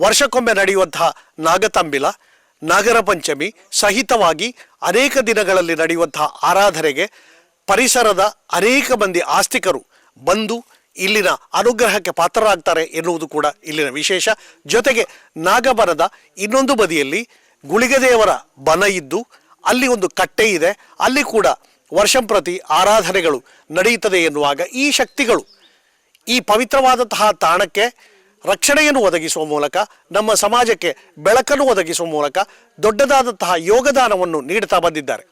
ವರ್ಷಕ್ಕೊಮ್ಮೆ ನಡೆಯುವಂತಹ ನಾಗತಂಬಿಲ, ನಾಗರ ಪಂಚಮಿ ಸಹಿತವಾಗಿ ಅನೇಕ ದಿನಗಳಲ್ಲಿ ನಡೆಯುವಂತಹ ಆರಾಧನೆಗೆ ಪರಿಸರದ ಅನೇಕ ಮಂದಿ ಆಸ್ತಿಕರು ಬಂದು ಇಲ್ಲಿನ ಅನುಗ್ರಹಕ್ಕೆ ಪಾತ್ರರಾಗ್ತಾರೆ ಎನ್ನುವುದು ಕೂಡ ಇಲ್ಲಿನ ವಿಶೇಷ. ಜೊತೆಗೆ ನಾಗಬನದ ಇನ್ನೊಂದು ಬದಿಯಲ್ಲಿ ಗುಳಿಗದೇವರ ಬನ ಇದ್ದು ಅಲ್ಲಿ ಒಂದು ಕಟ್ಟೆ ಇದೆ. ಅಲ್ಲಿ ಕೂಡ ವರ್ಷಂಪ್ರತಿ ಆರಾಧನೆಗಳು ನಡೆಯುತ್ತದೆ ಎನ್ನುವಾಗ ಈ ಶಕ್ತಿಗಳು ಈ ಪವಿತ್ರವಾದಂತಹ ತಾಣಕ್ಕೆ ರಕ್ಷಣೆಯನ್ನು ಒದಗಿಸುವ ಮೂಲಕ, ನಮ್ಮ ಸಮಾಜಕ್ಕೆ ಬೆಳಕನ್ನು ಒದಗಿಸುವ ಮೂಲಕ ದೊಡ್ಡದಾದಂತಹ ಯೋಗದಾನವನ್ನು ನೀಡುತ್ತಾ ಬಂದಿದ್ದಾರೆ.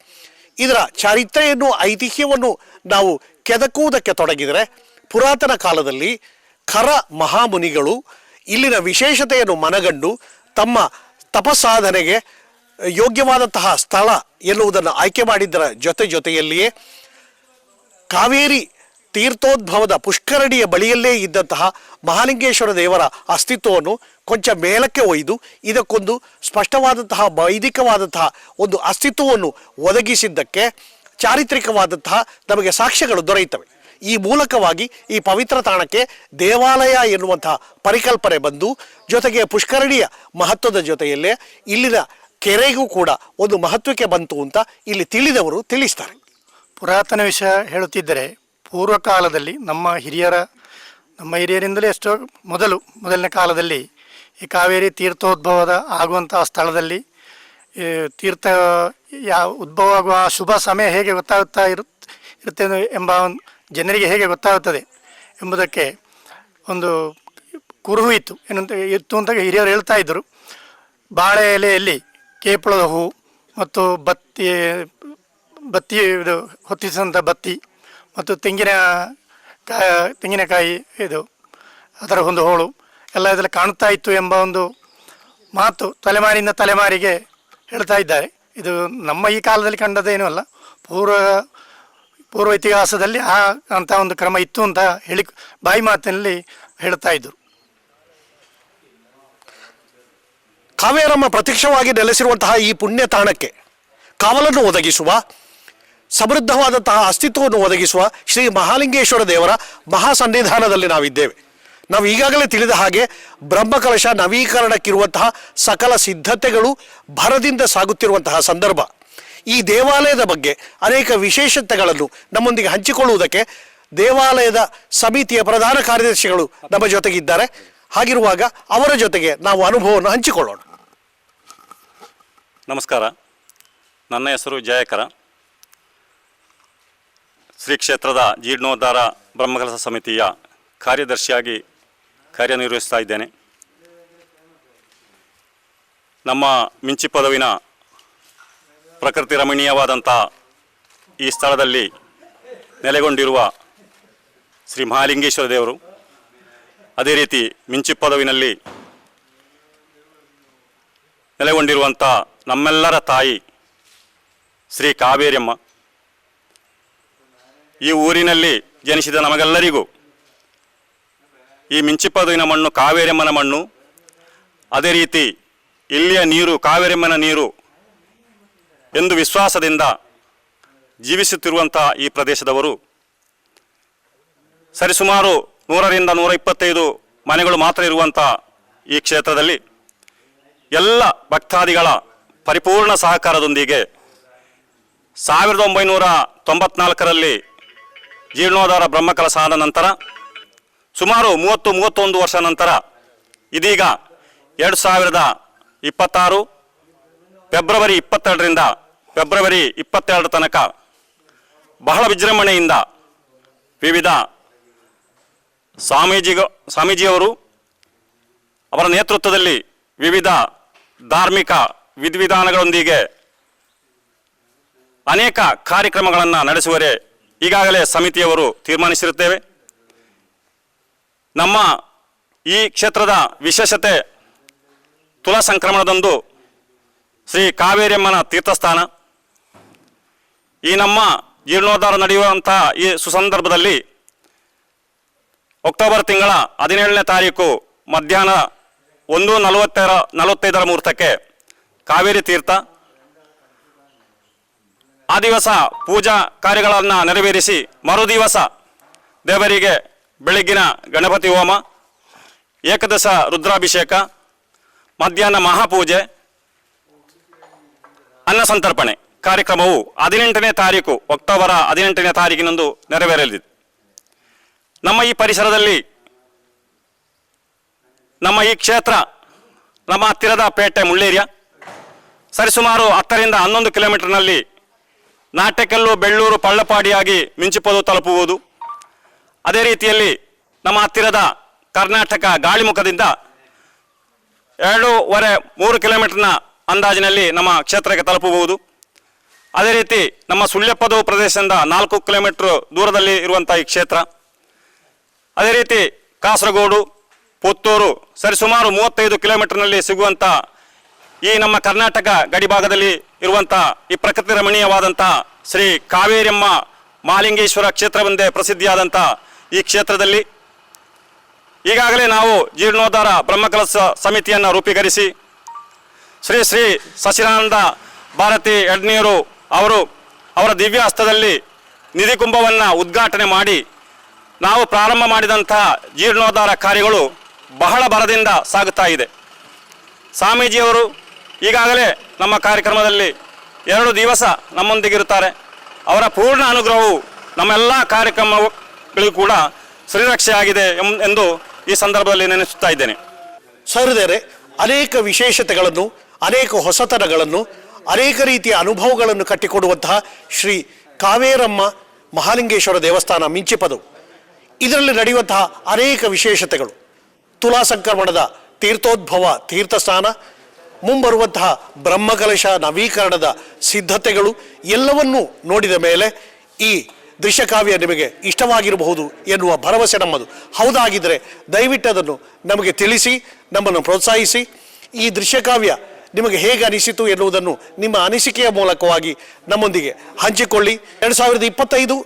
ಇದರ ಚಾರಿತ್ರೆಯನ್ನು, ಐತಿಹ್ಯವನ್ನು ನಾವು ಕೆದಕುವುದಕ್ಕೆ ತೊಡಗಿದರೆ, ಪುರಾತನ ಕಾಲದಲ್ಲಿ ಖರ ಮಹಾಮುನಿಗಳು ಇಲ್ಲಿನ ವಿಶೇಷತೆಯನ್ನು ಮನಗಂಡು ತಮ್ಮ ತಪಸ್ಸಾಧನೆಗೆ ಯೋಗ್ಯವಾದಂತಹ ಸ್ಥಳ ಎನ್ನುವುದನ್ನು ಆಯ್ಕೆ ಮಾಡಿದ್ದರ ಜೊತೆ ಜೊತೆಯಲ್ಲಿಯೇ ಕಾವೇರಿ ತೀರ್ಥೋದ್ಭವದ ಪುಷ್ಕರಣಿಯ ಬಳಿಯಲ್ಲೇ ಇದ್ದಂತಹ ಮಹಾಲಿಂಗೇಶ್ವರ ದೇವರ ಅಸ್ತಿತ್ವವನ್ನು ಕೊಂಚ ಮೇಲಕ್ಕೆ ಒಯ್ದು ಇದಕ್ಕೊಂದು ಸ್ಪಷ್ಟವಾದಂತಹ ವೈದಿಕವಾದಂತಹ ಒಂದು ಅಸ್ತಿತ್ವವನ್ನು ಒದಗಿಸಿದ್ದಕ್ಕೆ ಚಾರಿತ್ರಿಕವಾದಂತಹ ನಮಗೆ ಸಾಕ್ಷ್ಯಗಳು ದೊರೆಯುತ್ತವೆ. ಈ ಮೂಲಕವಾಗಿ ಈ ಪವಿತ್ರ ತಾಣಕ್ಕೆ ದೇವಾಲಯ ಎನ್ನುವಂತಹ ಪರಿಕಲ್ಪನೆ ಬಂದು ಜೊತೆಗೆ ಪುಷ್ಕರಣಿಯ ಮಹತ್ವದ ಜೊತೆಯಲ್ಲೇ ಇಲ್ಲಿನ ಕೆರೆಗೂ ಕೂಡ ಒಂದು ಮಹತ್ವಕ್ಕೆ ಬಂತು ಅಂತ ಇಲ್ಲಿ ತಿಳಿದವರು ತಿಳಿಸ್ತಾರೆ. ಪುರಾತನ ವಿಷಯ ಹೇಳುತ್ತಿದ್ದರೆ ಪೂರ್ವಕಾಲದಲ್ಲಿ ನಮ್ಮ ಹಿರಿಯರ, ನಮ್ಮ ಹಿರಿಯರಿಂದಲೇ ಎಷ್ಟೋ ಮೊದಲು, ಮೊದಲನೇ ಕಾಲದಲ್ಲಿ ಈ ಕಾವೇರಿ ತೀರ್ಥೋದ್ಭವದ ಆಗುವಂಥ ಸ್ಥಳದಲ್ಲಿ ತೀರ್ಥ ಯಾವ ಉದ್ಭವ ಆಗುವ ಆ ಶುಭ ಸಮಯ ಹೇಗೆ ಗೊತ್ತಾಗುತ್ತಾ ಇರು ಇರುತ್ತೆ ಎಂಬ ಜನರಿಗೆ ಹೇಗೆ ಗೊತ್ತಾಗುತ್ತದೆ ಎಂಬುದಕ್ಕೆ ಒಂದು ಕುರುಹು ಇತ್ತು. ಏನಂತ, ಇತ್ತು ಅಂತ ಹಿರಿಯರು ಹೇಳ್ತಾ ಇದ್ದರು. ಬಾಳೆ ಎಲೆಯಲ್ಲಿ ಕೇಪಳದ ಹೂ ಮತ್ತು ಬತ್ತಿ ಬತ್ತಿ ಇದು ಹೊತ್ತಿಸಿದಂಥ ಬತ್ತಿ ಮತ್ತು ತೆಂಗಿನ ಕಾ, ತೆಂಗಿನಕಾಯಿ ಇದು, ಅದರ ಒಂದು ಹೋಳು. ಎಲ್ಲ ಇದರಲ್ಲಿ ಕಾಣುತ್ತಾ ಇತ್ತು ಎಂಬ ಒಂದು ಮಾತು ತಲೆಮಾರಿನಿಂದ ತಲೆಮಾರಿಗೆ ಹೇಳ್ತಾ ಇದ್ದಾರೆ. ಇದು ನಮ್ಮ ಈ ಕಾಲದಲ್ಲಿ ಕಂಡದೇನೂ ಅಲ್ಲ. ಪೂರ್ವ ಪೂರ್ವ ಇತಿಹಾಸದಲ್ಲಿ ಆ ಅಂಥ ಒಂದು ಕ್ರಮ ಇತ್ತು ಅಂತ ಹೇಳಿ, ಬಾಯಿ ಮಾತಿನಲ್ಲಿ ಹೇಳ್ತಾ ಇದ್ದರು ಕಾವೇರಮ್ಮ ಪ್ರತ್ಯಕ್ಷವಾಗಿ ನೆಲೆಸಿರುವಂತಹ ಈ ಪುಣ್ಯ ತಾಣಕ್ಕೆ ಕಾವಲನ್ನು ಒದಗಿಸುವ, ಸಮೃದ್ಧವಾದಂತಹ ಅಸ್ತಿತ್ವವನ್ನು ಒದಗಿಸುವ ಶ್ರೀ ಮಹಾಲಿಂಗೇಶ್ವರ ದೇವರ ಮಹಾ ಸನ್ನಿಧಾನದಲ್ಲಿ ನಾವಿದ್ದೇವೆ. ನಾವು ಈಗಾಗಲೇ ತಿಳಿದ ಹಾಗೆ ಬ್ರಹ್ಮಕಲಶ ನವೀಕರಣಕ್ಕಿರುವಂತಹ ಸಕಲ ಸಿದ್ಧತೆಗಳು ಭರದಿಂದ ಸಾಗುತ್ತಿರುವಂತಹ ಸಂದರ್ಭ. ಈ ದೇವಾಲಯದ ಬಗ್ಗೆ ಅನೇಕ ವಿಶೇಷತೆಗಳನ್ನು ನಮ್ಮೊಂದಿಗೆ ಹಂಚಿಕೊಳ್ಳುವುದಕ್ಕೆ ದೇವಾಲಯದ ಸಮಿತಿಯ ಪ್ರಧಾನ ಕಾರ್ಯದರ್ಶಿಗಳು ನಮ್ಮ ಜೊತೆಗಿದ್ದಾರೆ. ಹಾಗಿರುವಾಗ ಅವರ ಜೊತೆಗೆ ನಾವು ಅನುಭವವನ್ನು ಹಂಚಿಕೊಳ್ಳೋಣ. ನಮಸ್ಕಾರ. ನನ್ನ ಹೆಸರು ಜಯಕರ. ಶ್ರೀ ಕ್ಷೇತ್ರದ ಜೀರ್ಣೋದ್ಧಾರ ಬ್ರಹ್ಮಕಲಸ ಸಮಿತಿಯ ಕಾರ್ಯದರ್ಶಿಯಾಗಿ ಕಾರ್ಯನಿರ್ವಹಿಸ್ತಾ ಇದ್ದೇನೆ. ನಮ್ಮ ಮಿಂಚಿ ಪದವಿನ ಪ್ರಕೃತಿ ರಮಣೀಯವಾದಂಥ ಈ ಸ್ಥಳದಲ್ಲಿ ನೆಲೆಗೊಂಡಿರುವ ಶ್ರೀ ಮಹಾಲಿಂಗೇಶ್ವರ ದೇವರು, ಅದೇ ರೀತಿ ಮಿಂಚಿ ಪದವಿನಲ್ಲಿ ನೆಲೆಗೊಂಡಿರುವಂಥ ನಮ್ಮೆಲ್ಲರ ತಾಯಿ ಶ್ರೀ ಕಾವೇರಿಯಮ್ಮ. ಈ ಊರಿನಲ್ಲಿ ಜನಿಸಿದ ನಮಗೆಲ್ಲರಿಗೂ ಈ ಮಿಂಚಿಪದುವಿನ ಮಣ್ಣು ಕಾವೇರಿಯಮ್ಮನ ಮಣ್ಣು. ಅದೇ ರೀತಿ ಇಲ್ಲಿಯ ನೀರು ಕಾವೇರಿಯಮ್ಮನ ನೀರು ಎಂದು ವಿಶ್ವಾಸದಿಂದ ಜೀವಿಸುತ್ತಿರುವಂಥ ಈ ಪ್ರದೇಶದವರು. ಸರಿಸುಮಾರು ನೂರರಿಂದ ನೂರ ಇಪ್ಪತ್ತೈದು ಮನೆಗಳು ಮಾತ್ರ ಇರುವಂಥ ಈ ಕ್ಷೇತ್ರದಲ್ಲಿ ಎಲ್ಲ ಭಕ್ತಾದಿಗಳ ಪರಿಪೂರ್ಣ ಸಹಕಾರದೊಂದಿಗೆ ಸಾವಿರದ ಒಂಬೈನೂರ ತೊಂಬತ್ನಾಲ್ಕರಲ್ಲಿ ಜೀರ್ಣೋದ್ಧಾರ ಬ್ರಹ್ಮಕಲಶ ಆದ ನಂತರ, ಸುಮಾರು ಮೂವತ್ತು ಮೂವತ್ತೊಂದು ವರ್ಷ ನಂತರ, ಇದೀಗ ಎರಡು ಸಾವಿರದ ಇಪ್ಪತ್ತಾರು ಫೆಬ್ರವರಿ ಇಪ್ಪತ್ತೆರಡರಿಂದ ಫೆಬ್ರವರಿ ಇಪ್ಪತ್ತೆರಡು ತನಕ ಬಹಳ ವಿಜೃಂಭಣೆಯಿಂದ ವಿವಿಧ ಸ್ವಾಮೀಜಿಗ, ಸ್ವಾಮೀಜಿಯವರು ಅವರ ನೇತೃತ್ವದಲ್ಲಿ ವಿವಿಧ ಧಾರ್ಮಿಕ ವಿಧಿವಿಧಾನಗಳೊಂದಿಗೆ ಅನೇಕ ಕಾರ್ಯಕ್ರಮಗಳನ್ನು ನಡೆಸುವರೆ ಈಗಾಗಲೇ ಸಮಿತಿಯವರು ತೀರ್ಮಾನಿಸಿರುತ್ತೇವೆ. ನಮ್ಮ ಈ ಕ್ಷೇತ್ರದ ವಿಶೇಷತೆ ತುಲಾ ಸಂಕ್ರಮಣದಂದು ಶ್ರೀ ಕಾವೇರಿಯಮ್ಮನ ತೀರ್ಥಸ್ಥಾನ. ಈ ನಮ್ಮ ಜೀರ್ಣೋದ್ಧಾರ ನಡೆಯುವಂತಹ ಈ ಸುಸಂದರ್ಭದಲ್ಲಿ ಅಕ್ಟೋಬರ್ ತಿಂಗಳ ಹದಿನೇಳನೇ ತಾರೀಕು ಮಧ್ಯಾಹ್ನ ಒಂದು ನಲವತ್ತರ ನಲವತ್ತೈದರ ಮುಹೂರ್ತಕ್ಕೆ ಕಾವೇರಿ ತೀರ್ಥ. ಆ ದಿವಸ ಪೂಜಾ ಕಾರ್ಯಗಳನ್ನು ನೆರವೇರಿಸಿ ಮರುದಿವಸ ದೇವರಿಗೆ ಬೆಳಗ್ಗಿನ ಗಣಪತಿ ಹೋಮ, ಏಕದಶ ರುದ್ರಾಭಿಷೇಕ, ಮಧ್ಯಾಹ್ನ ಮಹಾಪೂಜೆ, ಅನ್ನ ಸಂತರ್ಪಣೆ ಕಾರ್ಯಕ್ರಮವು ಹದಿನೆಂಟನೇ ತಾರೀಕು, ಅಕ್ಟೋಬರ ಹದಿನೆಂಟನೇ ತಾರೀಕಿನಂದು ನೆರವೇರಲಿದೆ. ನಮ್ಮ ಈ ಪರಿಸರದಲ್ಲಿ ನಮ್ಮ ಈ ಕ್ಷೇತ್ರ, ನಮ್ಮ ಹತ್ತಿರದ ಪೇಟೆ ಮುಳ್ಳೇರಿಯ ಸರಿಸುಮಾರು ಹತ್ತರಿಂದ ಹನ್ನೊಂದು ಕಿಲೋಮೀಟರ್ನಲ್ಲಿ ನಾಟೆಕಲ್ಲು, ಬೆಳ್ಳೂರು, ಪಳ್ಳಪಾಡಿಯಾಗಿ ಮಿಂಚಿಪೋದು ತಲುಪುವುದು. ಅದೇ ರೀತಿಯಲ್ಲಿ ನಮ್ಮ ಹತ್ತಿರದ ಕರ್ನಾಟಕ ಗಾಳಿಮುಖದಿಂದ ಎರಡೂವರೆ ಮೂರು ಕಿಲೋಮೀಟರ್ನ ಅಂದಾಜಿನಲ್ಲಿ ನಮ್ಮ ಕ್ಷೇತ್ರಕ್ಕೆ ತಲುಪಬಹುದು ಅದೇ ರೀತಿ ನಮ್ಮ ಸುಳ್ಯಪ್ಪದು ಪ್ರದೇಶದಿಂದ ನಾಲ್ಕು ಕಿಲೋಮೀಟರ್ ದೂರದಲ್ಲಿ ಇರುವಂಥ ಈ ಕ್ಷೇತ್ರ. ಅದೇ ರೀತಿ ಕಾಸರಗೋಡು, ಪುತ್ತೂರು, ಸರಿಸುಮಾರು ಮೂವತ್ತೈದು ಕಿಲೋಮೀಟರ್ನಲ್ಲಿ ಸಿಗುವಂಥ ಈ ನಮ್ಮ ಕರ್ನಾಟಕ ಗಡಿಭಾಗದಲ್ಲಿ ಇರುವಂಥ ಈ ಪ್ರಕೃತಿ ರಮಣೀಯವಾದಂಥ ಶ್ರೀ ಕಾವೇರಿಯಮ್ಮ ಮಾಲಿಂಗೇಶ್ವರ ಕ್ಷೇತ್ರವೆಂದೇ ಪ್ರಸಿದ್ಧಿಯಾದಂಥ ಈ ಕ್ಷೇತ್ರದಲ್ಲಿ ಈಗಾಗಲೇ ನಾವು ಜೀರ್ಣೋದ್ಧಾರ ಬ್ರಹ್ಮಕಲಸ ಸಮಿತಿಯನ್ನು ರೂಪೀಕರಿಸಿ ಶ್ರೀ ಶ್ರೀ ಸಚಿನಾನಂದ ಭಾರತಿ ಯಡ್ನೀರು ಅವರು ಅವರ ದಿವ್ಯ ಹಸ್ತದಲ್ಲಿ ನಿಧಿ ಕುಂಭವನ್ನು ಉದ್ಘಾಟನೆ ಮಾಡಿ ನಾವು ಪ್ರಾರಂಭ ಮಾಡಿದಂಥ ಜೀರ್ಣೋದ್ಧಾರ ಕಾರ್ಯಗಳು ಬಹಳ ಬರದಿಂದ ಸಾಗುತ್ತಾ ಇದೆ. ಸ್ವಾಮೀಜಿಯವರು ಈಗಾಗಲೇ ನಮ್ಮ ಕಾರ್ಯಕ್ರಮದಲ್ಲಿ ಎರಡು ದಿವಸ ನಮ್ಮೊಂದಿಗಿರುತ್ತಾರೆ. ಅವರ ಪೂರ್ಣ ಅನುಗ್ರಹವು ನಮ್ಮೆಲ್ಲ ಕಾರ್ಯಕ್ರಮಗಳಿಗೂ ಕೂಡ ಶ್ರೀರಕ್ಷೆಯಾಗಿದೆ ಎಂದು ಈ ಸಂದರ್ಭದಲ್ಲಿ ನೆನೆಸುತ್ತಾ ಇದ್ದೇನೆ. ಸಹೃದಯರೇ, ಅನೇಕ ವಿಶೇಷತೆಗಳನ್ನು, ಅನೇಕ ಹೊಸತನಗಳನ್ನು, ಅನೇಕ ರೀತಿಯ ಅನುಭವಗಳನ್ನು ಕಟ್ಟಿಕೊಡುವಂತಹ ಶ್ರೀ ಕಾವೇರಮ್ಮ ಮಹಾಲಿಂಗೇಶ್ವರ ದೇವಸ್ಥಾನ ಮಿಂಚಿಪದು. ಇದರಲ್ಲಿ ನಡೆಯುವಂತಹ ಅನೇಕ ವಿಶೇಷತೆಗಳು. ತುಲಾ ಸಂಕ್ರಮಣದ ತೀರ್ಥೋದ್ಭವ ತೀರ್ಥಸ್ನಾನ ಮುಂಬರುವಂತಹ ಬ್ರಹ್ಮಕಲಶ ನವೀಕರಣದ ಸಿದ್ಧತೆಗಳು ಎಲ್ಲವನ್ನೂ ನೋಡಿದ ಮೇಲೆ ಈ ದೃಶ್ಯಕಾವ್ಯ ನಿಮಗೆ ಇಷ್ಟವಾಗಿರಬಹುದು ಎನ್ನುವ ಭರವಸೆ ನಮ್ಮದು. ಹೌದಾಗಿದ್ದರೆ ದಯವಿಟ್ಟು ಅದನ್ನು ನಮಗೆ ತಿಳಿಸಿ, ನಮ್ಮನ್ನು ಪ್ರೋತ್ಸಾಹಿಸಿ. ಈ ದೃಶ್ಯಕಾವ್ಯ ನಿಮಗೆ ಹೇಗೆ ಅನಿಸಿತು ಎನ್ನುವುದನ್ನು ನಿಮ್ಮ ಅನಿಸಿಕೆಯ ಮೂಲಕವಾಗಿ ನಮ್ಮೊಂದಿಗೆ ಹಂಚಿಕೊಳ್ಳಿ. ಎರಡು ಸಾವಿರದ ಇಪ್ಪತ್ತೈದು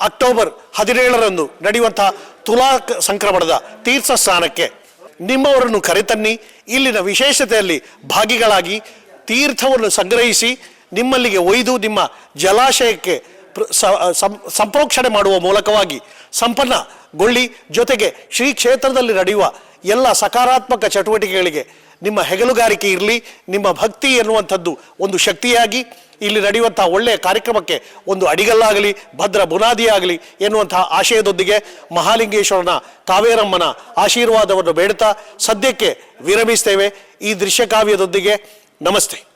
ಅಕ್ಟೋಬರ್ ಹದಿನೇಳರಂದು ನಡೆಯುವಂತಹ ತುಲಾ ಸಂಕ್ರಮಣದ ತೀರ್ಥ ಸ್ನಾನಕ್ಕೆ ನಿಮ್ಮವರನ್ನು ಕರೆತನ್ನಿ. ಇಲ್ಲಿನ ವಿಶೇಷತೆಯಲ್ಲಿ ಭಾಗಿಗಳಾಗಿ ತೀರ್ಥವನ್ನು ಸಂಗ್ರಹಿಸಿ ನಿಮ್ಮಲ್ಲಿಗೆ ಒಯ್ದು ನಿಮ್ಮ ಜಲಾಶಯಕ್ಕೆ ಪ್ರ- ಸಂಪ್ರೋಕ್ಷಣೆ ಮಾಡುವ ಮೂಲಕವಾಗಿ ಸಂಪನ್ನಗೊಳ್ಳಿ. ಜೊತೆಗೆ ಶ್ರೀ ಕ್ಷೇತ್ರದಲ್ಲಿ ನಡೆಯುವ ಎಲ್ಲ ಸಕಾರಾತ್ಮಕ ಚಟುವಟಿಕೆಗಳಿಗೆ ನಿಮ್ಮ ಹೆಗಲುಗಾರಿಕೆ ಇರಲಿ. ನಿಮ್ಮ ಭಕ್ತಿ ಎನ್ನುವಂಥದ್ದು ಒಂದು ಶಕ್ತಿಯಾಗಿ ಇಲ್ಲಿ ನಡೆಯುವಂತಹ ಒಳ್ಳೆಯ ಕಾರ್ಯಕ್ರಮಕ್ಕೆ ಒಂದು ಅಡಿಗಲ್ಲಾಗಲಿ, ಭದ್ರ ಬುನಾದಿಯಾಗಲಿ ಎನ್ನುವಂತಹ ಆಶಯದೊಂದಿಗೆ ಮಹಾಲಿಂಗೇಶ್ವರನ ಕಾವೇರಮ್ಮನ ಆಶೀರ್ವಾದವನ್ನು ಬೇಡುತ್ತಾ ಸದ್ಯಕ್ಕೆ ವಿರಮಿಸ್ತೇವೆ. ಈ ದೃಶ್ಯಕಾವ್ಯದೊಂದಿಗೆ ನಮಸ್ತೆ.